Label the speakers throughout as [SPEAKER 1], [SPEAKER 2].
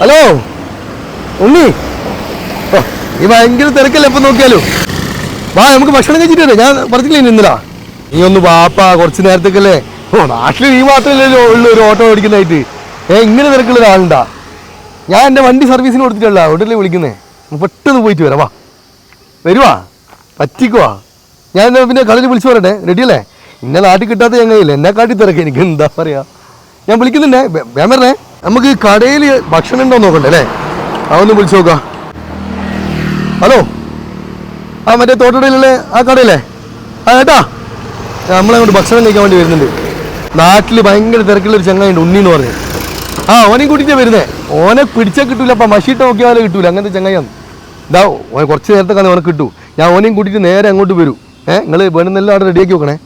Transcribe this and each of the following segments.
[SPEAKER 1] Hello ഉണ്ണി. ഈ ഭയങ്കര തിരക്കല്ലേ എപ്പം നോക്കിയാലോ? വാ നമുക്ക് ഭക്ഷണം കഴിച്ചിട്ട് ഞാൻ പറഞ്ഞില്ലേ ഇന്നലാ നീ ഒന്ന് വാപ്പാ കുറച്ച് നേരത്തേക്കല്ലേ. ഓ നാട്ടിൽ നീ മാത്രമല്ലല്ലോ ഉള്ളു ഒരു ഓട്ടോ ഓടിക്കുന്നതായിട്ട്. ഏ ഇങ്ങനെ തിരക്കുള്ള ഒരാളുണ്ടാ. ഞാൻ എന്റെ വണ്ടി സർവീസിന് കൊടുത്തിട്ടല്ല അവിടെയല്ലേ വിളിക്കുന്നേ. പെട്ടെന്ന് പോയിട്ട് വരാം വാ. വരുവാ. പറ്റിക്കുവാ ഞാൻ പിന്നെ കളരി വിളിച്ചു പറയട്ടെ. റെഡിയല്ലേ ഇന്ന നാട്ടിൽ കിട്ടാത്ത ഞങ്ങളില്ല? എന്നെ കാട്ടി തിരക്ക്. എനിക്ക് എന്താ പറയാ? ഞാൻ വിളിക്കുന്നുണ്ടേ. വേ- വേഗം വരണേ. നമുക്ക് ഈ കടയിൽ ഭക്ഷണം ഉണ്ടോ നോക്കണ്ടേ അല്ലേ? അതൊന്ന് വിളിച്ചു നോക്കാം. ഹലോ? ആ മറ്റേ തോട്ടടയിലല്ലേ? ആ കടയില്ലേ ആ ഏട്ടാ. നമ്മളങ്ങോട്ട് ഭക്ഷണം കഴിക്കാൻ വേണ്ടി വരുന്നുണ്ട്. നാട്ടിൽ ഭയങ്കര തിരക്കുള്ള ഒരു ചങ്ങായിണ്ട് ഉണ്ണി എന്ന് പറഞ്ഞു. ആ ഓനെ കൂട്ടിയിട്ടാണ് വരുന്നേ. ഓനെ പിടിച്ചാൽ കിട്ടൂല അപ്പം മഷീട്ട് നോക്കിയാലും കിട്ടൂല. അങ്ങനത്തെ ചങ്ങായിയാണ്. ഇതാ ഓനെ കുറച്ച് നേരത്തെ കാണാൻ ഓനെ കിട്ടൂ. ഞാൻ ഓനെയും കൂട്ടിയിട്ട് നേരെ അങ്ങോട്ട് വരൂ. ഏഹ് നിങ്ങൾ വേണമെന്നെല്ലാം അവിടെ റെഡിയാക്കി വെക്കണേ.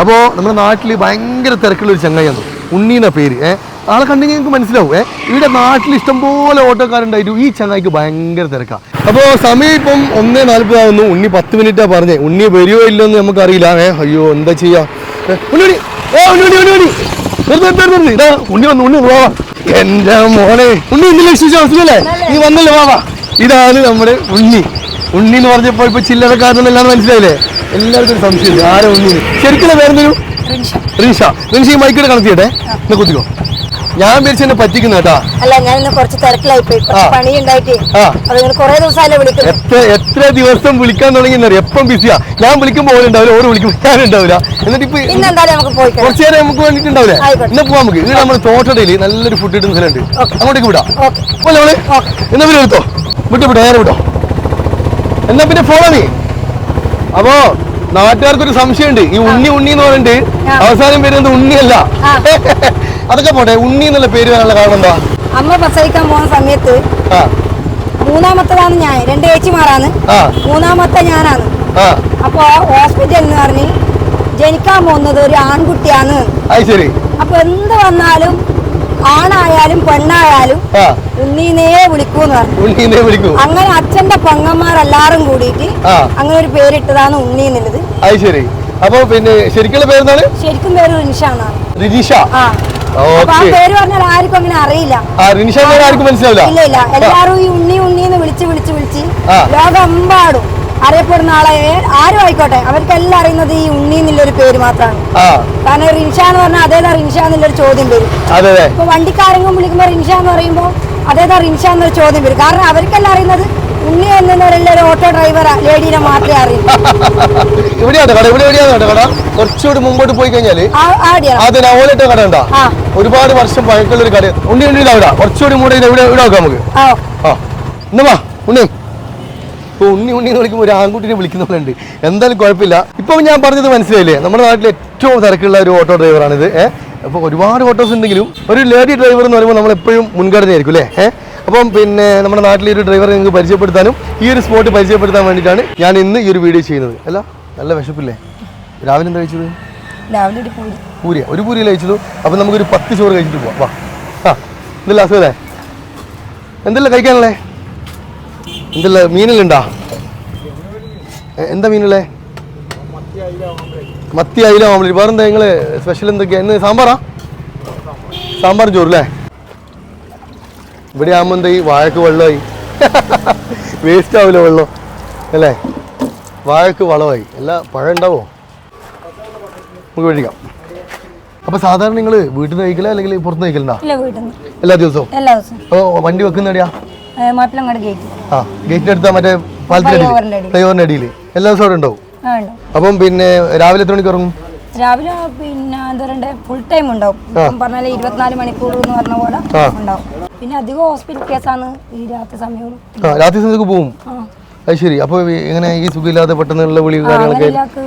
[SPEAKER 1] അപ്പോൾ നമ്മുടെ നാട്ടിൽ ഭയങ്കര തിരക്കുള്ള ഒരു ചങ്ങായിയാണ്. ഉണ്ണീന്ന പേര് ഏഹ് ആളെ കണ്ടെങ്കിൽ നിങ്ങൾക്ക് മനസ്സിലാവും ഏഹ് ഇവിടെ നാട്ടിൽ ഇഷ്ടംപോലെ ഓട്ടോക്കാരുണ്ടായിട്ടും ഈ ചങ്ങായിക്ക് ഭയങ്കര തിരക്കാണ് അപ്പോൾ സമയം ഇപ്പം ഒന്നേ നാൽപ്പതാവുന്നു. ഉണ്ണി പത്ത് മിനിറ്റാണ് പറഞ്ഞേ. ഉണ്ണി വരുമോ ഇല്ലെന്ന് നമുക്കറിയില്ല ഏഹ് അയ്യോ എന്താ ചെയ്യാ? ഉണ്ണി ഉണ്ണി. ഏ ഉണ്ണി നിർത്ത് വന്നു ഉണ്ണി വാ. എന്റെ മോനെ. ഉണ്ണി ഇന്നലെ വിശ്വസിച്ച അവസ്ഥയല്ലേ നീ വന്നല്ലോ വാവാ ഇതാണ് നമ്മുടെ ഉണ്ണി. ഉണ്ണി എന്ന് പറഞ്ഞപ്പോ ഇപ്പൊ ചില്ലറക്കാരനെല്ലാം മനസ്സിലായില്ലേ? എല്ലാവർക്കും സംശയം ആരെ ഉണ്ണി ശരിക്കും പേരെന്തൊരു? റീഷ റീഷ ഈ മൈക്കിടെ കണക്ട് ചെയ്യട്ടെ? എന്നെ കുത്തിക്കോ. ഞാൻ വിചാരിച്ചു എന്നെ പറ്റിക്കുന്ന കേട്ടാ.
[SPEAKER 2] അല്ല ഞാൻ ഇന്ന് കുറച്ച് തിരക്കിലായി പോയി. പണി ഉണ്ടായിട്ടേ കുറെ ദിവസമായല്ലേ വിളിക്കുന്നത്.
[SPEAKER 1] എത്ര എത്ര ദിവസം വിളിക്കാൻ തുടങ്ങി എപ്പം ബിസിയാ ഞാൻ വിളിക്കുമ്പോൾ ഓരുണ്ടാവില്ല ഓര് വിളിക്കുമ്പോൾ ഞാൻ ഉണ്ടാവില്ല. എന്നിട്ട് ഇപ്പൊ. കുറച്ചു നേരം നമുക്ക് വേണ്ടിട്ടുണ്ടാവില്ലേ
[SPEAKER 2] ഉണ്ടാവില്ല?
[SPEAKER 1] ഇന്ന് പോവാം നമുക്ക്. ഇത് നമ്മൾ തോട്ടടയിൽ നല്ലൊരു ഫുഡ് കിട്ടുന്ന സ്ഥലമുണ്ട്. അങ്ങോട്ടേക്ക് വിടാം. പോലെ
[SPEAKER 2] നമ്മൾ.
[SPEAKER 1] എന്നാ പിന്നെ എടുത്തോ വിട്ടു വിട്ടോ. നേരെ വിട്ടോ എന്നാ പിന്നെ ഫോണോ നീ അപ്പോ നാട്ടുകാർക്കൊരു സംശയമുണ്ട്. ഈ ഉണ്ണി ഉണ്ണി എന്ന് പറഞ്ഞിട്ട് അവസാനം വരുന്നത് ഉണ്ണിയല്ല. അതൊക്കെ പോട്ടെ ഉണ്ണി എന്നുള്ള പേര് വരാനുള്ള കാരണം എന്താ?
[SPEAKER 2] അമ്മ പ്രസവിക്കാൻ പോകുന്ന സമയത്ത് മൂന്നാമത്തതാണ് ഞാൻ. രണ്ട് ചേച്ചിമാരാണ്. മൂന്നാമത്തെ ഞാനാണ്. അപ്പൊ ഹോസ്പിറ്റൽ എന്ന് പറഞ്ഞ് ജനിക്കാൻ പോകുന്നത് ഒരു ആൺകുട്ടിയാണ്. അപ്പൊ എന്ത് വന്നാലും ആണായാലും പെണ്ണായാലും
[SPEAKER 1] ഉണ്ണീനെയെ
[SPEAKER 2] ഉണ്ണീനേ വിളിക്കൂന്ന് പറഞ്ഞു.
[SPEAKER 1] ഉണ്ണീനെ വിളിക്കൂ.
[SPEAKER 2] അങ്ങനെ അച്ഛന്റെ പെങ്ങന്മാരെല്ലാരും കൂടിയിട്ട്. അങ്ങനെ ഒരു പേരിട്ടതാണ് ഉണ്ണി എന്നുള്ളത്.
[SPEAKER 1] അത് ശരി. അപ്പൊ പിന്നെ ശരിക്കുള്ള പേരെന്താണ്?
[SPEAKER 2] ശരിക്കും പേര്
[SPEAKER 1] റിനിഷ
[SPEAKER 2] അപ്പൊ ആ പേര് പറഞ്ഞാൽ ആർക്കും അങ്ങനെ അറിയില്ല.
[SPEAKER 1] റിനിഷ ആർക്കും മനസ്സിലാവില്ല.
[SPEAKER 2] ഇല്ല ഇല്ല. എല്ലാരും ഈ ഉണ്ണി ഉണ്ണി എന്ന് വിളിച്ച് വിളിച്ച് വിളിച്ച്. ലോകമെമ്പാടും അറിയപ്പെടുന്ന ആളെ ആരും ആയിക്കോട്ടെ. അവർക്ക് എല്ലാം അറിയുന്നത് ഈ ഉണ്ണി എന്നുള്ളൊരു പേര് മാത്രമാണ്. കാരണം റിൻഷ എന്ന് പറഞ്ഞാൽ അതേതാ റിൻഷ എന്നുള്ളൊരു ചോദ്യം വരും. ഇപ്പൊ വണ്ടിക്കാരെങ്കിലും വിളിക്കുമ്പോൾ റിൻഷ എന്ന് പറയുമ്പോൾ അതേതാ റിൻഷ എന്നൊരു ചോദ്യം വരും. കാരണം അവർക്കെല്ലാം അറിയുന്നത് ഉണ്ണി എന്നുള്ള ഒരു ഓട്ടോ ഡ്രൈവർ ലേഡീനെ മാത്രമേ അറിയൂ.
[SPEAKER 1] കട ഇവിടെ എവിടെയാണ് കട? കുറച്ചുകൂടി മുമ്പോട്ട് പോയി കഴിഞ്ഞാൽ
[SPEAKER 2] ആ- ആടിയാണ്
[SPEAKER 1] അത് നവോലിട്ട കട ഉണ്ടാ? ഒരുപാട് വർഷം പഴക്കമുള്ള ഒരു കട. ഉണ്ണി ഉണ്ണി അവിടെ കുറച്ചുകൂടി മുമ്പ് ഇവിടെ ഇവിടെ നമുക്ക്.
[SPEAKER 2] ആ.
[SPEAKER 1] എന്നാ ഉണ്ണി. ഇപ്പൊ ഉണ്ണി ഉണ്ണി എന്ന് വിളിക്കുമ്പോൾ ഒരു ആൺകുട്ടിനെ വിളിക്കുന്നവരുണ്ട് എന്തായാലും കുഴപ്പമില്ല. ഇപ്പൊ ഞാൻ പറഞ്ഞത് മനസ്സിലായില്ലേ? നമ്മുടെ നാട്ടിലെ ഏറ്റവും തിരക്കുള്ള ഒരു ഓട്ടോ ഡ്രൈവറാണിത്. ഏഹ് അപ്പോൾ ഒരുപാട് ഓട്ടോസ് ഉണ്ടെങ്കിലും ഒരു ലേഡി ഡ്രൈവർ എന്ന് പറയുമ്പോൾ നമ്മൾ എപ്പോഴും മുൻഗണനയായിരിക്കും അല്ലേ? ഏഹ് അപ്പം പിന്നെ നമ്മുടെ നാട്ടിലെ ഒരു ഡ്രൈവറെ നിങ്ങൾക്ക് പരിചയപ്പെടുത്താനും ഈ ഒരു സ്പോട്ട് പരിചയപ്പെടുത്താൻ വേണ്ടിയിട്ടാണ് ഞാൻ ഇന്ന് ഈ ഒരു വീഡിയോ ചെയ്യുന്നത്. അല്ല നല്ല വിശപ്പില്ലേ? രാവിലെ എന്താ കഴിച്ചത്?
[SPEAKER 2] രാവിലെ ഒരു പൂരി.
[SPEAKER 1] ഒരു പൂരി കഴിച്ചത്? അപ്പം നമുക്കൊരു പത്ത് ചോറ് കഴിച്ചിട്ട് പോവാം. വാ. ആ എന്തല്ല അസുഖല്ലേ? എന്തല്ല കഴിക്കാനുള്ളേ? എന്തല്ല മീനിലുണ്ടാ? എന്താ മീനല്ലേ മത്തി അയില ഓംലെറ്റ് വേറെന്താ നിങ്ങൾ സ്പെഷ്യൽ എന്തൊക്കെയാ? ഇന്ന് സാമ്പാറാ? സാമ്പാർ ചോറല്ലേ ഇവിടെ ആകുമ്പോൾ എന്താ ഈ വാഴക്ക് വെള്ളമായി. വേസ്റ്റ് ആവില്ല വെള്ളം? അല്ലേ? വാഴക്ക് വളമായി. അല്ല പഴം ഉണ്ടാവോ? നമുക്ക് മേടിക്കാം. അപ്പൊ സാധാരണ നിങ്ങൾ വീട്ടിൽ നിന്ന് കഴിക്കില്ല അല്ലെങ്കിൽ പുറത്ത് കഴിക്കലുണ്ടോ?
[SPEAKER 2] നിന്ന്
[SPEAKER 1] എല്ലാ ദിവസവും?
[SPEAKER 2] എല്ലാ ദിവസവും.
[SPEAKER 1] വണ്ടി വെക്കുന്ന എവിടെയാ
[SPEAKER 2] മാപ്പിളങ്ങാട് ഗേറ്റ്
[SPEAKER 1] ആ ഗേറ്റിന്റെ അടുത്ത മറ്റേ പാലത്തിന്റെ
[SPEAKER 2] ഫ്ലൈഓവറിന്റെ
[SPEAKER 1] അടിയിൽ എല്ലാ ദിവസവും അവിടെ ഉണ്ടാവും. അപ്പം പിന്നെ രാവിലെ എത്ര മണിക്ക് ഇറങ്ങും
[SPEAKER 2] രാവിലെ പിന്നെ എന്താ പറയണ്ടേ ഫുൾ ടൈം ഉണ്ടാവും. പറഞ്ഞാൽ ഇരുപത്തിനാല് മണിക്കൂർ എന്ന് പറഞ്ഞ പോലെ ഉണ്ടാവും. പിന്നെ അധികം ഹോസ്പിറ്റൽ കേസാണ് ഈ രാത്രി സമയവും
[SPEAKER 1] ആ രാത്രി സമയത്ത് പോവും? അത് ശരി. അപ്പൊ ഇങ്ങനെ ഈ സുഖമില്ലാതെ പെട്ടെന്നുള്ള വിളി കാര്യങ്ങളൊക്കെ?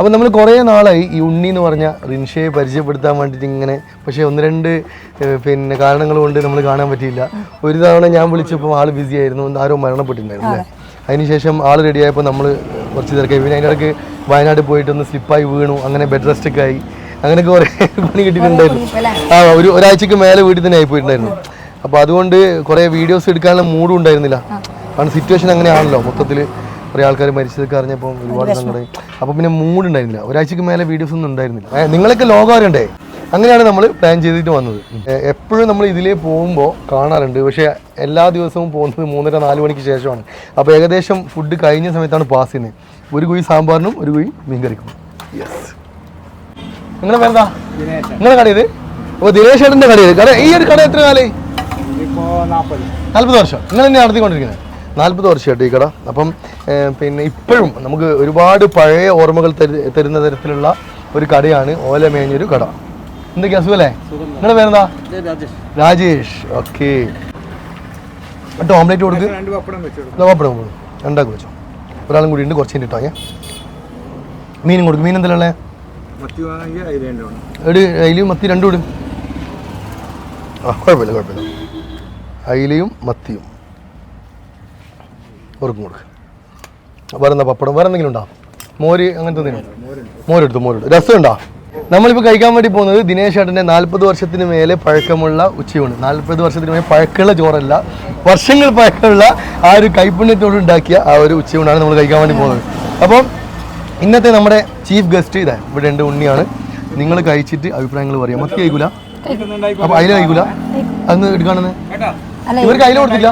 [SPEAKER 2] അങ്ങനെയൊക്കെ പോകും.
[SPEAKER 1] ആ ആ ആ. അപ്പം നമ്മൾ കുറേ നാളായി ഈ ഉണ്ണി എന്ന് പറഞ്ഞ റിൻഷയെ പരിചയപ്പെടുത്താൻ വേണ്ടിയിട്ട് ഇങ്ങനെ പക്ഷേ ഒന്ന് രണ്ട് പിന്നെ കാരണങ്ങൾ കൊണ്ട് നമ്മൾ കാണാൻ പറ്റിയില്ല. ഒരു തവണ ഞാൻ വിളിച്ചപ്പോൾ ആൾ ബിസി ആയിരുന്നു. ആരോ മരണപ്പെട്ടിട്ടുണ്ടായിരുന്നു അല്ലേ? അതിനുശേഷം ആൾ റെഡിയായപ്പോൾ നമ്മൾ കുറച്ച് തിരക്കായി. പിന്നെ അതിന്റെ ഇടയ്ക്ക് വയനാട് പോയിട്ടൊന്ന് സ്ലിപ്പായി വീണു. അങ്ങനെ ബെഡ് റെസ്റ്റൊക്കെ ആയി. അങ്ങനെയൊക്കെ കുറേ പണി കിട്ടിയിട്ടുണ്ടായിരുന്നു? ആ ഒരു ഒരാഴ്ചക്ക് മേലെ വീട്ടിൽ തന്നെ ആയിപ്പോയിട്ടുണ്ടായിരുന്നു. അപ്പോൾ അതുകൊണ്ട് കുറേ വീഡിയോസ് എടുക്കാനുള്ള മൂഡും ഉണ്ടായിരുന്നില്ല. കാരണം സിറ്റുവേഷൻ അങ്ങനെയാണല്ലോ മൊത്തത്തിൽ കുറേ ആൾക്കാർ മരിച്ചതൊക്കെ അറിഞ്ഞപ്പോൾ ഒരുപാട് സങ്കടം അപ്പോൾ പിന്നെ മൂഡ് ഉണ്ടായിരുന്നില്ല. ഒരാഴ്ചക്ക് മേലെ വീഡിയോസ് ഒന്നും ഉണ്ടായിരുന്നില്ല. നിങ്ങളൊക്കെ ലോകം അറിയണ്ടേ? അങ്ങനെയാണ് നമ്മൾ പ്ലാൻ ചെയ്തിട്ട് വന്നത്. എപ്പോഴും നമ്മൾ ഇതിലേ പോകുമ്പോൾ കാണാറുണ്ട്. പക്ഷേ എല്ലാ ദിവസവും പോകുന്നത് മൂന്നര നാല് മണിക്ക് ശേഷമാണ്. അപ്പോൾ ഏകദേശം ഫുഡ് കഴിഞ്ഞ സമയത്താണ് പാസ് ചെയ്യുന്നത്. ഒരു കുഴി സാമ്പാറിനും ഒരു കുഴി മീൻകറിക്കും. യെസ് നിങ്ങളെ പേരെന്താ? നിങ്ങളെ കട ഇത് അപ്പോൾ ദിനേശ് ഏട്ടന്റെ കട ഇത് കട ഈ ഒരു കട എത്ര കാലേ നാൽപ്പത് വർഷം. നിങ്ങൾ തന്നെ നടത്തിക്കൊണ്ടിരിക്കുന്നത്. നാൽപ്പത് വർഷമായിട്ട് ഈ കട. അപ്പം പിന്നെ ഇപ്പോഴും നമുക്ക് ഒരുപാട് പഴയ ഓർമ്മകൾ തരു- തരുന്ന തരത്തിലുള്ള ഒരു കടയാണ് ഓല മേഞ്ഞൊരു കട. എന്തൊക്കെയാ? സുഖല്ലേ? നിങ്ങളുടെ പേരെന്താ? രാജേഷ്. ഓക്കെ. എന്നിട്ട് ഓംലേറ്റ് കൊടുക്ക്.
[SPEAKER 3] പപ്പടം
[SPEAKER 1] കൊടുക്ക്. രണ്ടാക്കി വെച്ചോ. ഒരാളും കൂടി ഉണ്ട് കുറച്ച് കഴിഞ്ഞിട്ടോ ഏ? മീനും കൊടുക്കും. മീൻ എന്തെല്ലാം എട് അയിലയും മത്തി രണ്ടും ഇടും. ആ കുഴപ്പമില്ല കുഴപ്പമില്ല. അയിലയും മത്തിയും. കൊടുക്കും. കൊടുക്കുക വേറെ എന്താ പപ്പടം? വേറെ എന്തെങ്കിലും ഉണ്ടോ? മോര് അങ്ങനത്തെ എന്തെങ്കിലും? മോരെടുത്തു മോരെടുത്തു. രസമുണ്ടോ? നമ്മളിപ്പോൾ കഴിക്കാൻ വേണ്ടി പോകുന്നത് ദിനേശ് ഏട്ടന്റെ നാൽപ്പത് വർഷത്തിന് മേലെ പഴക്കമുള്ള ഉച്ചയൂണ്. നാൽപ്പത് വർഷത്തിന് മേലെ പഴക്കമുള്ള ചോറല്ല വർഷങ്ങൾ പഴക്കമുള്ള ആ ഒരു കൈപ്പുണ്യത്തോട് ഉണ്ടാക്കിയ ആ ഒരു ഉച്ചയൂണാണ് നമ്മൾ കഴിക്കാൻ വേണ്ടി പോകുന്നത്. അപ്പം ഇന്നത്തെ നമ്മുടെ ചീഫ് ഗസ്റ്റ് ഇതാ ഇവിടെ ഉണ്ട് ഉണ്ണിയാണ്. നിങ്ങൾ കഴിച്ചിട്ട് അഭിപ്രായങ്ങൾ പറയാം. മത്തി കഴിക്കൂല? അപ്പം അതിൽ കഴിക്കൂല? അന്ന് എടുക്കാണെന്ന്? ഇവർക്ക് അതിൽ കൊടുത്തില്ല?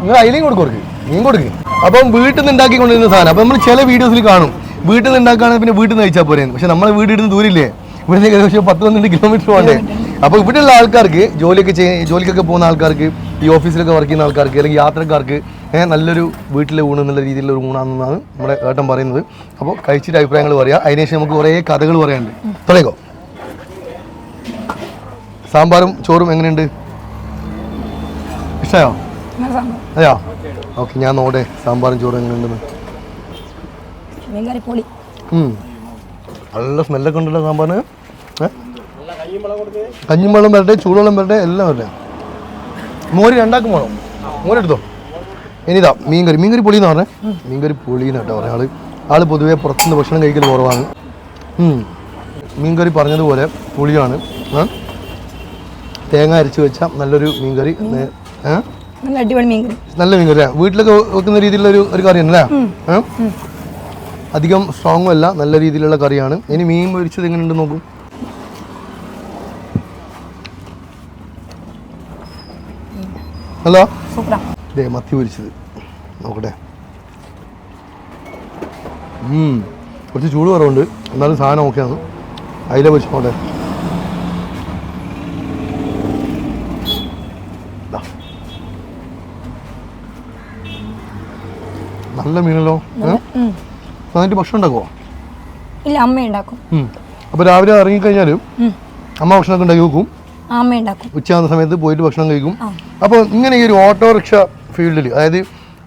[SPEAKER 1] നിങ്ങൾ അതിലേയും കൊടുക്കും മീൻ കൊടുക്കും. അപ്പം വീട്ടിൽ നിന്ന് ഉണ്ടാക്കി കൊണ്ടുവരുന്ന സാധനം. അപ്പം നമ്മൾ ചില വീഡിയോസിൽ കാണും. വീട്ടിൽ നിന്ന് ഉണ്ടാക്കുകയാണെങ്കിൽ പിന്നെ വീട്ടിൽ നിന്ന് കഴിച്ചാൽ പോരെ പക്ഷെ നമ്മളെ വീട് ഇടുന്ന ദൂരില്ലേ ഇവിടുന്ന് ഏകദേശം പത്ത് പന്ത്രണ്ട് കിലോമീറ്റർ പോകണ്ടേ? അപ്പോൾ ഇവിടെയുള്ള ആൾക്കാർക്ക് ജോലിയൊക്കെ ചെയ്യ ജോലിക്കൊക്കെ പോകുന്ന ആൾക്കാർക്ക് ഈ ഓഫീസിലൊക്കെ വർക്ക് ചെയ്യുന്ന ആൾക്കാർക്ക് അല്ലെങ്കിൽ യാത്രക്കാർക്ക് നല്ലൊരു വീട്ടിലെ ഊണ് എന്നുള്ള രീതിയിലുള്ള ഒരു ഊണാണെന്നാണ് നമ്മുടെ ഏട്ടൻ പറയുന്നത്. അപ്പോൾ കഴിച്ചിട്ട് അഭിപ്രായങ്ങൾ പറയാം. അതിനുശേഷം നമുക്ക് കുറേ കഥകൾ പറയാനുണ്ട്. തുടങ്ങിക്കോ. സാമ്പാറും ചോറും എങ്ങനെയുണ്ട്? ഇഷ്ടമായോ അതെയോ? ഓക്കെ ഞാൻ നോടെ സാമ്പാറും ചോറും എങ്ങനെയുണ്ടെന്ന്. നല്ല സ്മെല്ലൊക്കെ ഉണ്ടല്ലോ സാമ്പാറിന്? കഞ്ഞിയും വെള്ളം വരട്ടെ ചൂടുവെള്ളം വരട്ടെ എല്ലാം വരട്ടെ. മോര് രണ്ടാക്കും വേണം മോരെടുത്തോ ഇനിതാ മീൻകറി. മീൻകറി പൊളിയെന്ന് പറഞ്ഞേ. മീൻകറി പൊളിയെന്ന് കേട്ടോ പറഞ്ഞ ആൾ. ആൾ പൊതുവേ പുറത്തുനിന്ന് ഭക്ഷണം കഴിക്കൽ കുറവാണ്. മീൻകറി പറഞ്ഞതുപോലെ പുളിയാണ്. തേങ്ങ അരച്ച് വെച്ച നല്ലൊരു മീൻകറി?
[SPEAKER 2] നല്ല അടിപൊളി മീൻകറി
[SPEAKER 1] നല്ല മീൻകറി വീട്ടിലൊക്കെ വെക്കുന്ന രീതിയിലുള്ള ഒരു ഒരു കറിയാണ് അല്ലേ അധികം സ്ട്രോങ്ങും അല്ല നല്ല രീതിയിലുള്ള കറിയാണ്. ഇനി മീൻ പൊരിച്ചത് എങ്ങനെയുണ്ട് നോക്കൂ. ഹലോ? ദേ മത്തി പൊരിച്ചത്. നോക്കട്ടെ. കുറച്ച് ചൂട് കുറവുണ്ട്. എന്നാലും സാധനം ഓക്കെയാണ്. അതിലെ പൊരിച്ചോട്ടെ നല്ല മീനല്ലോ? നന്നായിട്ട് ഭക്ഷണം ഉണ്ടാക്കുമോ
[SPEAKER 2] ഇല്ല അമ്മ ഉണ്ടാക്കും.
[SPEAKER 1] അപ്പോൾ രാവിലെ ഇറങ്ങി
[SPEAKER 2] കഴിഞ്ഞാലും
[SPEAKER 1] അമ്മ ഭക്ഷണമൊക്കെ ഉണ്ടാക്കി വെക്കും.
[SPEAKER 2] അമ്മ ഉണ്ടാക്കും.
[SPEAKER 1] ഉച്ചയാകുന്ന സമയത്ത് പോയിട്ട് ഭക്ഷണം കഴിക്കും.
[SPEAKER 2] അപ്പൊ
[SPEAKER 1] അപ്പോൾ ഇങ്ങനെ ഈ ഒരു ഓട്ടോറിക്ഷ ഫീൽഡിൽ അതായത്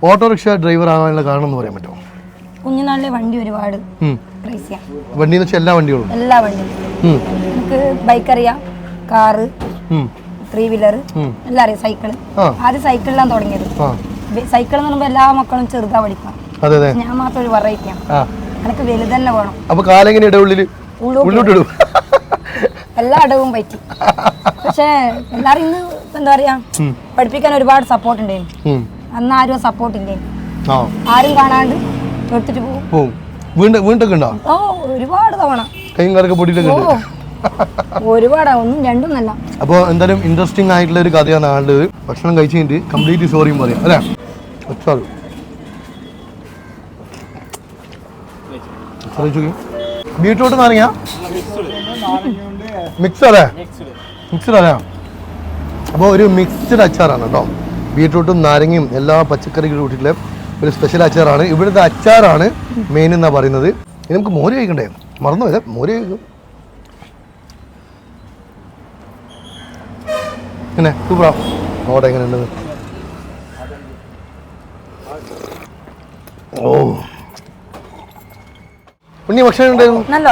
[SPEAKER 1] ഓട്ടോറിക്ഷ ഡ്രൈവർ ആകാനുള്ള കാരണം എന്ന് പറയാൻ പറ്റുമോ?
[SPEAKER 2] കുഞ്ഞുനാളിലെ വണ്ടി ഒരുപാട്
[SPEAKER 1] വണ്ടി എന്ന് വെച്ചാൽ എല്ലാ വണ്ടികളും.
[SPEAKER 2] എല്ലാ വണ്ടിയും നമുക്ക് ബൈക്ക് അറിയാം കാറ്. Three wheeler. എല്ലാം അറിയാം
[SPEAKER 1] സൈക്കിൾ.
[SPEAKER 2] ആദ്യം സൈക്കിളിലാണ് തുടങ്ങിയത്. സൈക്കിൾ എന്ന് പറയുമ്പോൾ എല്ലാ മക്കളും ചെറുതാ പഠിക്കണം
[SPEAKER 1] അതെ അതെ.
[SPEAKER 2] ഞാൻ മാത്രം ഒരു വെറൈറ്റിയാണ്
[SPEAKER 1] ആ.
[SPEAKER 2] എനിക്ക് വലുതന്നെ വേണം.
[SPEAKER 1] അപ്പൊ കാലെങ്ങനെ ഇടവുള്ളിൽ
[SPEAKER 2] ഉള്ളു
[SPEAKER 1] ഉള്ളോട്ടിടും
[SPEAKER 2] എല്ലാ ഇടവും പറ്റി. പക്ഷേ എല്ലാരും ഇന്ന് എന്താ പറയാ പഠിപ്പിക്കാൻ ഒരുപാട് സപ്പോർട്ട് ഉണ്ടായിരുന്നു. അന്ന് ആരും സപ്പോർട്ട് ഇല്ലായിരുന്നു ആരും കാണാണ്ട് എടുത്തിട്ട് പോകും.
[SPEAKER 1] വീണ്ടൊക്കെ ഉണ്ടോ?
[SPEAKER 2] ഓ ഒരുപാട് തവണ.
[SPEAKER 1] കൈയും കാലൊക്കെ
[SPEAKER 2] ഒരുപാട്. ഒന്നും രണ്ടും നല്ല.
[SPEAKER 1] അപ്പോൾ എന്തായാലും ഇൻട്രസ്റ്റിംഗ് ആയിട്ടുള്ള ഒരു കഥയാണ് ആളുടെ. ഭക്ഷണം കഴിച്ചിട്ട് കംപ്ലീറ്റ് സോറിയും പറയാം. അല്ലേ? ഒച്ചാറ് ബീട്രൂട്ട് നാരങ്ങ മിക്സ് അല്ലേ മിക്സ്ഡ് അല്ലേ അപ്പോൾ ഒരു മിക്സ്ഡ് അച്ചാറാണ് കേട്ടോ ബീട്രൂട്ടും നാരങ്ങയും എല്ലാ പച്ചക്കറികളും കൂട്ടിയിട്ടുള്ള ഒരു സ്പെഷ്യൽ അച്ചാറാണ് ഇവിടുത്തെ അച്ചാറാണ് മെയിൻ എന്നാ പറയുന്നത്. ഇനി നമുക്ക് മോര് കഴിക്കണ്ടേ? മറന്നു വരാം മോര് കഴിക്കും. പിന്നെ സൂപ്പറാ. നോട്ടെ എങ്ങനെ ഉണ്ടെന്ന് ഉണ്ണി ഭക്ഷണം ഉണ്ടായിരുന്നു?
[SPEAKER 2] നല്ല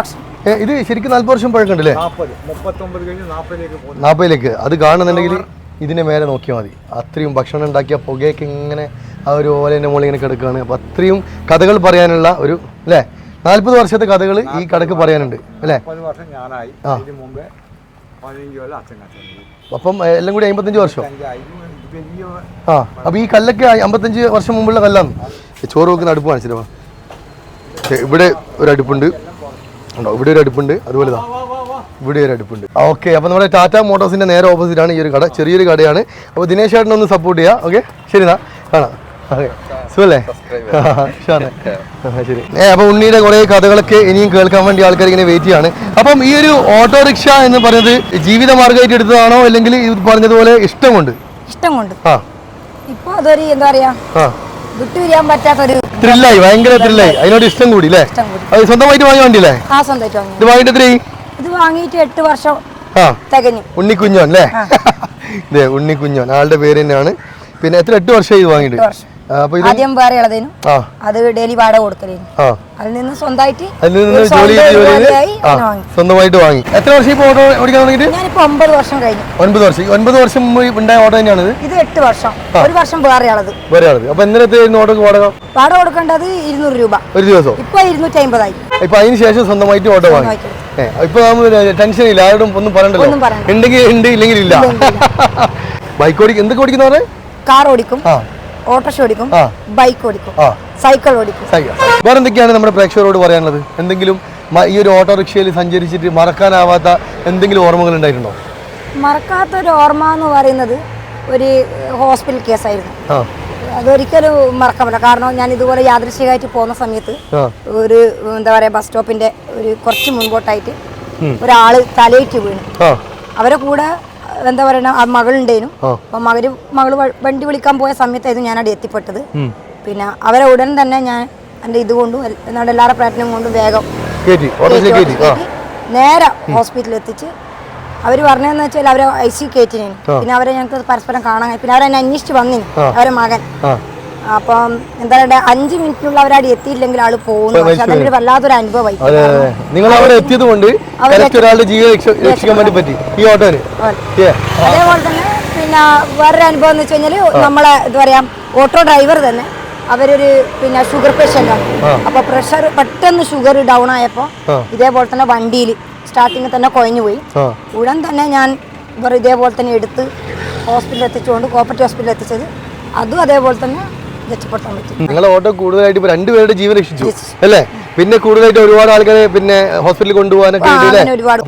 [SPEAKER 1] ഇത് ശരിക്കും നാൽപ്പത് വർഷം
[SPEAKER 3] കഴിഞ്ഞ് നാൽപ്പതിലേക്ക്
[SPEAKER 1] അത് കാണുന്നുണ്ടെങ്കിൽ ഇതിനെ മേലെ നോക്കിയാൽ മതി. അത്രയും ഭക്ഷണം ഉണ്ടാക്കിയ പുകയൊക്കെ ഇങ്ങനെ ആ ഒരു ഓലേന്റെ മുകളിൽ ഇങ്ങനെ കിടക്കുകയാണ്. അപ്പം അത്രയും കഥകൾ പറയാനുള്ള ഒരു അല്ലേ? നാൽപ്പത് വർഷത്തെ കഥകൾ ഈ കടക്ക് പറയാനുണ്ട് അല്ലേ? ആ. അപ്പം എല്ലാം കൂടി അമ്പത്തഞ്ച് വർഷം? ആ. അപ്പം ഈ കല്ലൊക്കെ അമ്പത്തഞ്ച് വർഷം മുമ്പുള്ള കല്ലാണ് ചോറ് വെക്കുന്ന അടുപ്പ് കാണിച്ചിട്ട് ഇവിടെ ഒരു അടുപ്പുണ്ട്. ഉണ്ടോ? ഇവിടെ ഒരു അടുപ്പുണ്ട്. അതുപോലെ ഇതാ. ഇവിടെ ഒരു അടുപ്പുണ്ട്. ഓക്കെ അപ്പോൾ നമ്മുടെ ടാറ്റ മോട്ടോഴ്സിന്റെ നേരെ ഓപ്പോസിറ്റ് ആണ് ഈ ഒരു കട. ചെറിയൊരു കടയാണ്. അപ്പോൾ ദിനേശ് ചേട്ടനെ ഒന്ന് സപ്പോർട്ട് ചെയ്യാം. ഓക്കെ? ശരി എന്നാ കാണാം. ഓക്കെ. സുഖല്ലേ? ഉഷാറ്. ആ, ശരി. ഏ അപ്പോൾ ഉണ്ണിയുടെ കുറേ കഥകളൊക്കെ ഇനിയും കേൾക്കാൻ വേണ്ടി ആൾക്കാർ ഇങ്ങനെ വെയിറ്റ് ചെയ്യാണ്. അപ്പം ഈ ഒരു ഓട്ടോറിക്ഷ എന്ന് പറയുന്നത് ജീവിത മാർഗമായിട്ട് എടുത്തതാണോ? അല്ലെങ്കിൽ പറഞ്ഞതുപോലെ ഇഷ്ടമുണ്ട്?
[SPEAKER 2] ഇഷ്ടം കൊണ്ട്
[SPEAKER 1] ആ.
[SPEAKER 2] ഇപ്പൊ അതൊരു എന്താ പറയാ? വിട്ടുപിരിയാൻ പറ്റാത്തൊരു
[SPEAKER 1] ത്രില്ലായി ഭയങ്കര ത്രില്ലായി അതിനോട് ഇഷ്ടം കൂടി അല്ലേ?
[SPEAKER 2] ഇഷ്ടം കൂടി.
[SPEAKER 1] അത് സ്വന്തമായിട്ട് വാങ്ങിയ വണ്ടിയല്ലേ?
[SPEAKER 2] ആ സ്വന്തമായിട്ട് വാങ്ങി
[SPEAKER 1] ഇത് വാങ്ങിയിട്ട് എത്രയായി?
[SPEAKER 2] ഇത് വാങ്ങിയിട്ട് എട്ട് വർഷം
[SPEAKER 1] ആ.
[SPEAKER 2] തികഞ്ഞു.
[SPEAKER 1] ഉണ്ണിക്കുഞ്ഞോൻ അല്ലേ? ഇതേ ഉണ്ണിക്കുഞ്ഞോൻ. ആളുടെ പേര് തന്നെയാണ്. പിന്നെ എത്ര എട്ട് വർഷമായി ഇത് വാങ്ങിയിട്ട്?
[SPEAKER 2] ആദ്യം വേറെ ഉള്ളതിനും. അത് ഡെയിലി വാടക കൊടുക്കലേനു. അതിൽ നിന്ന് സ്വന്തമായിട്ട്
[SPEAKER 1] സ്വന്തമായിട്ട് വാങ്ങി. എത്ര വർഷം ഓട്ടോ ഓടിക്കാൻ തുടങ്ങിയിട്ട്?
[SPEAKER 2] ഞാനിപ്പോ ഒമ്പത് വർഷം കഴിഞ്ഞു.
[SPEAKER 1] ഒൻപത് വർഷം. ഒൻപത് വർഷം മുമ്പ് ഉണ്ടായ ഓട്ടോ തന്നെയാണ്
[SPEAKER 2] ഇത് എട്ട് വർഷം. ഒരു വർഷം വേറെ ഉള്ളത്.
[SPEAKER 1] വേറെ ആളത് അപ്പൊ എന്തിനകത്തായിരുന്നു ഓട്ടോക്ക് വാടക?
[SPEAKER 2] വാടക കൊടുക്കേണ്ടത് ഇരുന്നൂറ് രൂപ.
[SPEAKER 1] ഒരു ദിവസം?
[SPEAKER 2] ഇപ്പൊ ഇരുന്നൂറ്റി അമ്പതായി
[SPEAKER 1] ഇപ്പൊ അതിന് ശേഷം സ്വന്തമായിട്ട് ഓട്ടോ വാങ്ങി. ഇപ്പൊ ടെൻഷൻ ഇല്ല. ആരോടും ഒന്നും പറയണ്ടല്ലോ. ഉണ്ടെങ്കിൽ ഉണ്ട് ഇല്ലെങ്കിൽ ഇല്ല. ബൈക്ക് ഓടിക്കും എന്തൊക്കെ ഓടിക്കുന്ന പറഞ്ഞേ
[SPEAKER 2] കാർ ഓടിക്കും
[SPEAKER 1] ആ
[SPEAKER 2] ഓടിക്കും ബൈക്ക് ഓടിക്കും സൈക്കിൾ ഓടിക്കും.
[SPEAKER 1] വേറെ എന്തൊക്കെയാണ് നമ്മുടെ പ്രേക്ഷകരോട് പറയാനുള്ളത്? എന്തെങ്കിലും ഈ ഒരു ഓട്ടോറിക്ഷയിൽ സഞ്ചരിച്ചിട്ട് മറക്കാനാവാത്ത എന്തെങ്കിലും ഓർമ്മകൾ ഉണ്ടായിട്ടുണ്ടോ?
[SPEAKER 2] മറക്കാത്തൊരു ഓർമ്മ എന്ന് പറയുന്നത് ഒരു ഹോസ്പിറ്റൽ കേസായിരുന്നു. അതൊരിക്കലും മറക്കാൻ പറ്റില്ല കാരണം ഞാൻ ഇതുപോലെ യാദൃശികമായിട്ട് പോകുന്ന സമയത്ത് ഒരു എന്താ പറയാ ബസ് സ്റ്റോപ്പിന്റെ ഒരു കുറച്ച് മുൻപോട്ടായിട്ട് ഒരാൾ തലയിട്ട് വീണു. അവരെ കൂടെ എന്താ പറയണ ആ മകളുണ്ടേനു. അപ്പൊ മകര് മകൾ വണ്ടി വിളിക്കാൻ പോയ സമയത്തായിരുന്നു ഞാൻ അവിടെ എത്തിപ്പെട്ടത് പിന്നെ അവരെ ഉടൻ തന്നെ ഞാൻ എന്റെ ഇതുകൊണ്ടും കൊണ്ടും എല്ലാവരുടെ പ്രയത്നം കൊണ്ടും വേഗം നേരെ ഹോസ്പിറ്റലിൽ എത്തിച്ച് അവർ പറഞ്ഞതെന്ന് വെച്ചാൽ അവരെ ഐ സി കയറ്റിനു പിന്നെ അവരെ ഞങ്ങൾക്ക് പരസ്പരം കാണാൻ പിന്നെ അവരെന്നെ അന്വേഷിച്ച് വന്നിന്. അവരെ മകൻ. അപ്പം എന്താ പറയുക അഞ്ച് മിനിറ്റിനുള്ള അവരവിടെ എത്തിയില്ലെങ്കിൽ ആൾ പോകുന്നു. പക്ഷെ അതൊരു വല്ലാത്തൊരു അനുഭവമായി
[SPEAKER 1] നിങ്ങൾ അവിടെ എത്തിയത് കൊണ്ട് ഒരാളുടെ ജീവൻ രക്ഷിക്കാൻ വേണ്ടി പറ്റി. ഈ ഓട്ടോന്.
[SPEAKER 2] അതേപോലെ തന്നെ പിന്നെ വേറൊരു അനുഭവം എന്ന് വെച്ച് കഴിഞ്ഞാൽ നമ്മളെ എന്താ പറയാ ഓട്ടോ ഡ്രൈവർ തന്നെ അവരൊരു പിന്നെ ഷുഗർ പേഷ്യന്റ് ആണ്. അപ്പൊ പ്രഷർ പെട്ടെന്ന് ഷുഗർ ഡൗൺ
[SPEAKER 1] ആയപ്പോ
[SPEAKER 2] ഇതേപോലെ തന്നെ വണ്ടിയിൽ സ്റ്റാർട്ടിങ്ങിൽ തന്നെ കുഴഞ്ഞു പോയി. ഉടൻ തന്നെ ഞാൻ ഇവർ ഇതേപോലെ തന്നെ എടുത്ത് ഹോസ്പിറ്റലിൽ എത്തിച്ചുകൊണ്ട് കോപ്പറേറ്റീവ് ഹോസ്പിറ്റലിൽ എത്തിച്ചത്. അതും അതേപോലെ തന്നെ രക്ഷപ്പെടുത്താൻ പറ്റും.
[SPEAKER 1] നിങ്ങളെ ഓട്ടോ കൂടുതലായിട്ട് ഇപ്പൊ രണ്ടുപേരുടെ ജീവൻ രക്ഷിച്ചു. അല്ലേ? പിന്നെ കൂടുതലായിട്ട് ഒരുപാട് ആൾക്കാരെ പിന്നെ ഹോസ്പിറ്റലിൽ കൊണ്ടുപോകാനൊക്കെ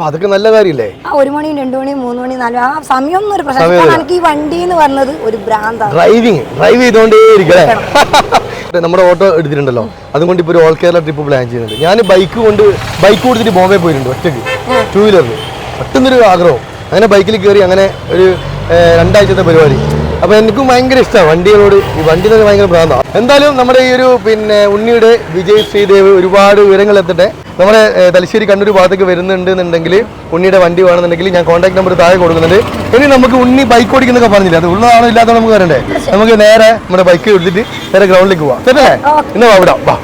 [SPEAKER 1] അതൊക്കെ നല്ല കാര്യമില്ലേ
[SPEAKER 2] ഒരു മണിയും രണ്ടു മണിയും മൂന്ന് മണി നാല് മണി ആ സമയമൊന്നും ഒരു പ്രശ്നം എനിക്ക് ഈ വണ്ടി എന്ന് പറഞ്ഞത് ഒരു ഭ്രാന്താണ്.
[SPEAKER 1] ഡ്രൈവിങ് ഡ്രൈവ് ചെയ്തോണ്ടേ ഇരിക്കണേ. നമ്മുടെ ഓട്ടോ എടുത്തിട്ടുണ്ടല്ലോ. അതുകൊണ്ട് ഇപ്പൊ ഒരു ഓൾ കേരള ട്രിപ്പ് പ്ലാൻ ചെയ്യുന്നുണ്ട്. ഞാൻ ബൈക്ക് കൊണ്ട് ബൈക്ക് കൊടുത്തിട്ട് ബോംബെ പോയിട്ടുണ്ട് ഒറ്റയ്ക്ക് ടൂ വീലറിൽ പെട്ടെന്നൊരു ആഗ്രഹം. അങ്ങനെ ബൈക്കിൽ കയറി അങ്ങനെ ഒരു രണ്ടാഴ്ചത്തെ പരിപാടി. അപ്പോൾ എനിക്കും ഭയങ്കര ഇഷ്ടമാണ് വണ്ടികളോട്. ഈ വണ്ടി തന്നെ ഭയങ്കര ഭ്രാന്താണ് എന്തായാലും നമ്മുടെ ഈ ഒരു പിന്നെ ഉണ്ണിയുടെ വിജയ് ശ്രീദേവ് ഒരുപാട് വിവരങ്ങൾ എത്തട്ടെ. നമ്മുടെ തലശ്ശേരി കണ്ണൂർ ഭാഗത്തേക്ക് വരുന്നുണ്ട് എന്നുണ്ടെങ്കിൽ ഉണ്ണിയുടെ വണ്ടി വേണമെന്നുണ്ടെങ്കിൽ ഞാൻ കോൺടാക്ട് നമ്പർ താഴെ കൊടുക്കുന്നുണ്ട്. ഇനി നമുക്ക് ഉണ്ണി ബൈക്ക് ഓടിക്കുന്നൊക്കെ പറഞ്ഞില്ല? അത് ഉള്ളതാണോ ഇല്ലാത്തതാണോ നമുക്ക് വരണ്ടേ നമുക്ക് നേരെ നമ്മുടെ ബൈക്ക് എടുത്തിട്ട് നേരെ ഗ്രൗണ്ടിലേക്ക് പോവാം. സെറ്റല്ലേ ഇന്ന് വാ വിടാം വാ.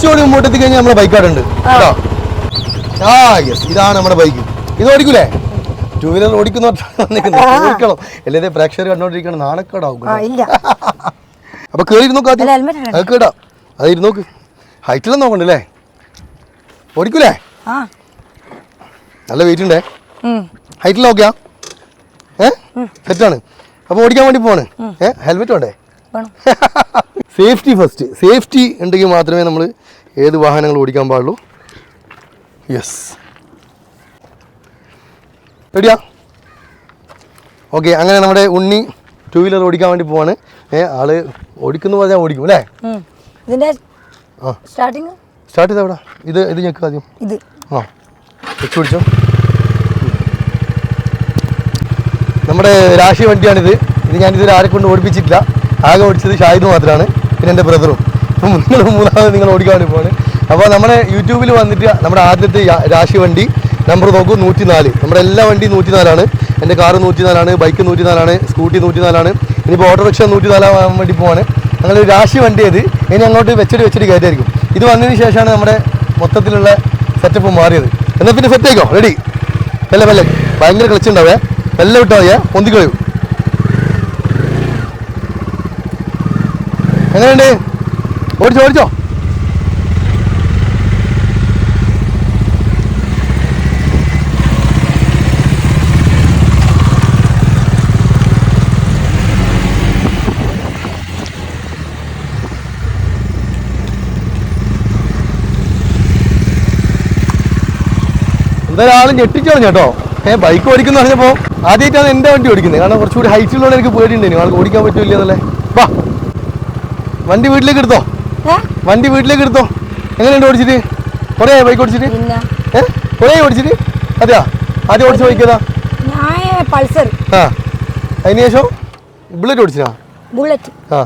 [SPEAKER 1] കുറച്ചുകൂടി മുമ്പോട്ട് എത്തി കഴിഞ്ഞാൽ നമ്മുടെ ബൈക്ക് അവിടെ ഉണ്ട് കേട്ടോ? ആ. യെസ് ഇതാണ് നമ്മുടെ ബൈക്ക് ഇത് ഓടിക്കൂലേ? ടൂ വീലർ ഓടിക്കുന്ന ഓടിക്കണം. പ്രേക്ഷകർ കണ്ടോണ്ടിരിക്കണം നാണക്കേടാവും അപ്പൊ കേറി നോക്ക്. അത് കേടാ അത് ഇരുന്നോക്ക് ഹൈറ്റിലും നോക്കണ്ടല്ലേ? ഓടിക്കൂലേ? നല്ല വെയിറ്റ് ഉണ്ടേ. ഹൈറ്റിൽ നോക്കിയാ? ഏ? സെറ്റാണ് അപ്പൊ ഓടിക്കാൻ വേണ്ടി പോണ് ഏ? ഹെൽമെറ്റ് വേണ്ടേ?
[SPEAKER 2] വേണം.
[SPEAKER 1] സേഫ്റ്റി ഫസ്റ്റ് സേഫ്റ്റി ഉണ്ടെങ്കിൽ മാത്രമേ നമ്മൾ ഏത് വാഹനങ്ങൾ ഓടിക്കാൻ പാടുള്ളൂ? യെസ് റെഡിയാ ഓക്കെ അങ്ങനെ നമ്മുടെ ഉണ്ണി ടൂ വീലർ ഓടിക്കാൻ വേണ്ടി പോവാണ്. ഏ ആൾ ഓടിക്കുന്ന പറഞ്ഞാൽ ഓടിക്കും അല്ലേ?
[SPEAKER 2] ഇതിന്റെ സ്റ്റാർട്ടിങ്
[SPEAKER 1] സ്റ്റാർട്ട് ചെയ്ത എവിടെ ഇത് ഇത് ഞെക്ക് ആദ്യം.
[SPEAKER 2] ഇത്.
[SPEAKER 1] ആ. വെച്ച് പിടിച്ചോ. നമ്മുടെ രാശി വണ്ടിയാണിത്. ഇത് ഞാനിതുവരെ ആരെ കൊണ്ട് ഓടിപ്പിച്ചിട്ടില്ല. ആകെ ഓടിച്ചത് ഷാഹിദ് മാത്രമാണ് പിന്നെ എന്റെ ബ്രദറും. അപ്പം നിങ്ങൾ മൂന്നാമത് നിങ്ങൾ ഓടിക്കാൻ വേണ്ടി പോവാണ്. അപ്പോൾ നമ്മുടെ യൂട്യൂബിൽ വന്നിട്ട് നമ്മുടെ ആദ്യത്തെ രാശി വണ്ടി നമ്പർ നോക്കൂ നൂറ്റി നാല് നമ്മുടെ എല്ലാ വണ്ടിയും നൂറ്റി നാലാണ് എന്റെ കാറ് നൂറ്റി നാലാണ് ബൈക്ക് നൂറ്റി നാലാണ് സ്കൂട്ടി നൂറ്റി നാലാണ് ഇനിയിപ്പോൾ ഓട്ടോറിക്ഷ നൂറ്റി നാലാവാൻ വേണ്ടി പോവാണ്. ഞങ്ങൾ രാശി വണ്ടി അത് ഇനി അങ്ങോട്ട് വെച്ചിട്ട് വെച്ചിട്ട് കയറ്റായിരിക്കും. ഇത് വന്നതിന് ശേഷമാണ് നമ്മുടെ മൊത്തത്തിലുള്ള സെറ്റപ്പ് മാറിയത്. എന്നാൽ പിന്നെ സെറ്റ് ആയിക്കോ? റെഡി മെല്ലെ മെല്ലെ. ഭയങ്കര കളിച്ചുണ്ടാവേ വല്ല മെല്ലെ വിട്ടോ മതിയെ. പൊന്തിക്കളയൂ. എങ്ങനെയുണ്ട്? ഓടിച്ചോ ഓടിച്ചോ. എന്തായാലും ഞെട്ടിച്ചോളൂ ചേട്ടോ ഏഹ് ബൈക്ക് ഓടിക്കുന്ന പറഞ്ഞപ്പോൾ ആദ്യമായിട്ടാണ് എന്റെ വണ്ടി ഓടിക്കുന്നത്. കാരണം കുറച്ചുകൂടി ഹൈറ്റിലുള്ളതുകൊണ്ട് എനിക്ക് പേടിയുണ്ടായിരുന്നു ആൾക്ക് ഓടിക്കാൻ പറ്റില്ല എന്നല്ലേ വാ. വണ്ടി വീട്ടിലേക്ക് എടുത്തോ. വണ്ടി വീട്ടിലേക്ക് എടുത്തോ. എങ്ങനെയുണ്ട് ഓടിച്ചിട്ട്? കുറേ ബൈക്ക് ഓടിച്ചിട്ട്? ഏ? കുറേ ഓടിച്ചിട്ട്? അതെയാ? ആദ്യം ഓടിച്ച ബൈക്ക്
[SPEAKER 2] ഞാൻ പൾസർ.
[SPEAKER 1] ആ. അതിന് ശേഷം ബുള്ളറ്റ് ഓടിച്ചാ
[SPEAKER 2] ബുള്ളറ്റ്
[SPEAKER 1] ആ.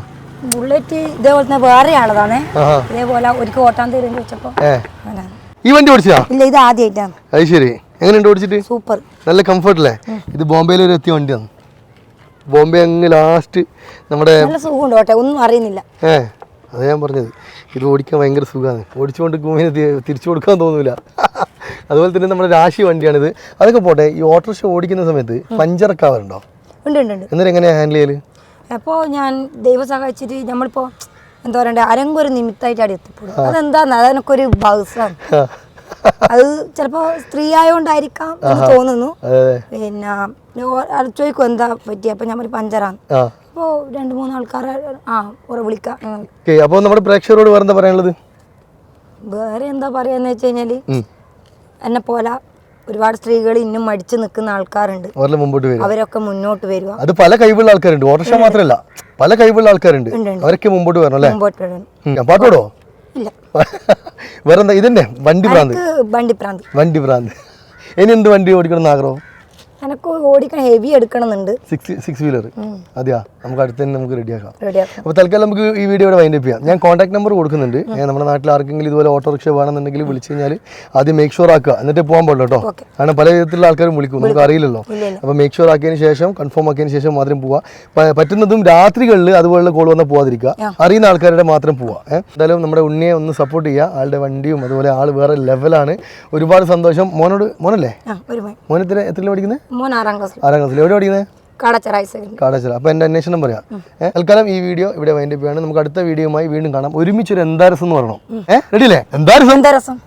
[SPEAKER 2] ബുള്ളറ്റ് ഇതേപോലെ തന്നെ വേറെ ആളതാണേ. ഇതേപോലെ ഒരിക്കൽ ഓട്ടാൻ
[SPEAKER 1] ഏ.
[SPEAKER 2] അങ്ങനെ.
[SPEAKER 1] ഈ വണ്ടി ഓടിച്ചാ
[SPEAKER 2] ഇല്ല ഇത് ആദ്യമായിട്ടാണ്
[SPEAKER 1] അത് ശരി. എങ്ങനെയുണ്ട് ഓടിച്ചിട്ട്?
[SPEAKER 2] സൂപ്പർ
[SPEAKER 1] നല്ല കംഫർട്ടല്ലേ ഇത് ബോംബെയിൽ ഒരു എത്തിയ വണ്ടിയാണ്. ബോംബെ അങ്ങ് ലാസ്റ്റ് നമ്മുടെ
[SPEAKER 2] നല്ല സുഖമുണ്ട് ഓട്ടെ ഒന്നും അറിയുന്നില്ല.
[SPEAKER 1] ഏ. അതാ ഞാൻ പറഞ്ഞത്. ഇത് ഓടിക്കാൻ ഭയങ്കര സുഖമാണ് ഓടിച്ചുകൊണ്ട് ഭൂമിനെ തിരിച്ചു കൊടുക്കാൻ തോന്നില്ല അതുപോലെ തന്നെ നമ്മുടെ രാശി വണ്ടിയാണിത്. അതൊക്കെ പോട്ടെ ഈ ഓട്ടോറിക്ഷ ഓടിക്കുന്ന സമയത്ത് പഞ്ചറൊക്കെ ആവാറുണ്ടോ?
[SPEAKER 2] ഉണ്ട് ഉണ്ട് ഉണ്ട്.
[SPEAKER 1] എന്നിട്ട് എങ്ങനെയാ ഹാൻഡിൽ ചെയ്യൽ?
[SPEAKER 2] അപ്പോൾ ഞാൻ ദൈവം സഹായിച്ചിട്ട് നമ്മളിപ്പോൾ എന്താ പറയണ്ടേ അരങ്ങ് ഒരു നിമിത്തമായിട്ട് അവിടെ എത്തിപ്പെടും. അതെന്താന്ന് അതെനക്കൊരു ബൗസാണ് അത് ചിലപ്പോ സ്ത്രീ ആയതുകൊണ്ടായിരിക്കാം എന്ന് തോന്നുന്നു. പിന്നെ ചോദിക്കും എന്താ പറ്റിയ. അപ്പൊ ഞാൻ ഒരു പഞ്ചറാണ്
[SPEAKER 1] ആ
[SPEAKER 2] അപ്പോൾ രണ്ട് മൂന്ന് ആൾക്കാരെ ആ കുറെ വിളിക്കാം.
[SPEAKER 1] ഓക്കെ. അപ്പോൾ നമ്മുടെ പ്രേക്ഷകരോട് വേറെ എന്താ പറയാനുള്ളത്?
[SPEAKER 2] വേറെ എന്താ പറയാന്ന് വെച്ച് കഴിഞ്ഞാൽ എന്നെ പോലെ ഒരുപാട് സ്ത്രീകൾ ഇന്നും മടിച്ചു നിൽക്കുന്ന ആൾക്കാരുണ്ട്. അവരൊക്കെ മുന്നോട്ട് വരിക.
[SPEAKER 1] അത് പല കഴിവുള്ള ആൾക്കാരുണ്ട്. ഓട്ടോറിക്ഷ മാത്രമല്ല പല കഴിവുള്ള ആൾക്കാരുണ്ട്. അവരൊക്കെ മുമ്പോട്ട് വരണം അല്ലേ? പാട്ടോടോ
[SPEAKER 2] ഇല്ല.
[SPEAKER 1] വേറെന്താ? ഇതന്നെ വണ്ടി
[SPEAKER 2] പ്രാന്ത്. വണ്ടി പ്രാന്ത്.
[SPEAKER 1] വണ്ടി പ്രാന്ത്. ഇനി എന്ത് വണ്ടി ഓടിക്കണം എന്ന് ആഗ്രഹം?
[SPEAKER 2] എനക്ക് ഓടിക്കാൻ ഹെവി എടുക്കണമെന്നുണ്ട്.
[SPEAKER 1] സിക്സ് സിക്സ് വീലർ അതെയാ നമുക്ക് അടുത്ത് തന്നെ നമുക്ക് റെഡിയാക്കാം അപ്പോൾ തൽക്കാലം നമുക്ക് ഈ വീഡിയോ ഇവിടെ വൈൻഡപ്പ് ചെയ്യാം. ഞാൻ കോൺടാക്ട് നമ്പർ കൊടുക്കുന്നുണ്ട്. നമ്മുടെ നാട്ടിൽ ആർക്കെങ്കിലും ഇതുപോലെ ഓട്ടോറിക്ഷ വേണമെന്നുണ്ടെങ്കിൽ വിളിച്ചു കഴിഞ്ഞാൽ ആദ്യം മേക്ക് ഷുവർ ആക്കുക. എന്നിട്ട് പോകാൻ പാടില്ല കേട്ടോ. കാരണം പല വിധത്തിലുള്ള ആൾക്കാരും വിളിക്കും. നമുക്ക് അറിയില്ലല്ലോ. അപ്പോൾ മേക്ക് ഷുവർ ആക്കിയതിന് ശേഷം കൺഫേം ആക്കിയതിന് ശേഷം മാത്രം പോവുക പറ്റുന്നതും രാത്രികളിൽ അതുപോലുള്ള കോൾ വന്നാൽ പോവാതിരിക്കുക. അറിയുന്ന ആൾക്കാരുടെ മാത്രം പോവുക എന്തായാലും നമ്മുടെ ഉണ്ണിയെ ഒന്ന് സപ്പോർട്ട് ചെയ്യുക. ആളുടെ വണ്ടിയും അതുപോലെ ആൾ വേറെ ലെവലാണ് ഒരുപാട് സന്തോഷം. മോനോട് മോനല്ലേ?
[SPEAKER 2] മണി
[SPEAKER 1] എത്ര പഠിക്കുന്നത്
[SPEAKER 2] മോൻ ആറാം ക്ലാസ്സിൽ
[SPEAKER 1] ആറാം ക്ലാസ്സിൽ എവിടെ പഠിക്കുന്നത്
[SPEAKER 2] കാടച്ചറായി കാടച്ചറ
[SPEAKER 1] കാടച്ചിറ. അപ്പോൾ എന്റെ അന്വേഷണം പറയാം. തൽക്കാലം ഈ വീഡിയോ ഇവിടെ വൈൻഡപ്പ് ചെയ്യാണ് നമുക്ക് അടുത്ത വീഡിയോയുമായി വീണ്ടും കാണാം. ഒരുമിച്ചൊരു എന്താരസം എന്ന് പറയണം? ഏഹ് റെഡിയല്ലേ? എന്താരസം
[SPEAKER 2] എന്താ രസം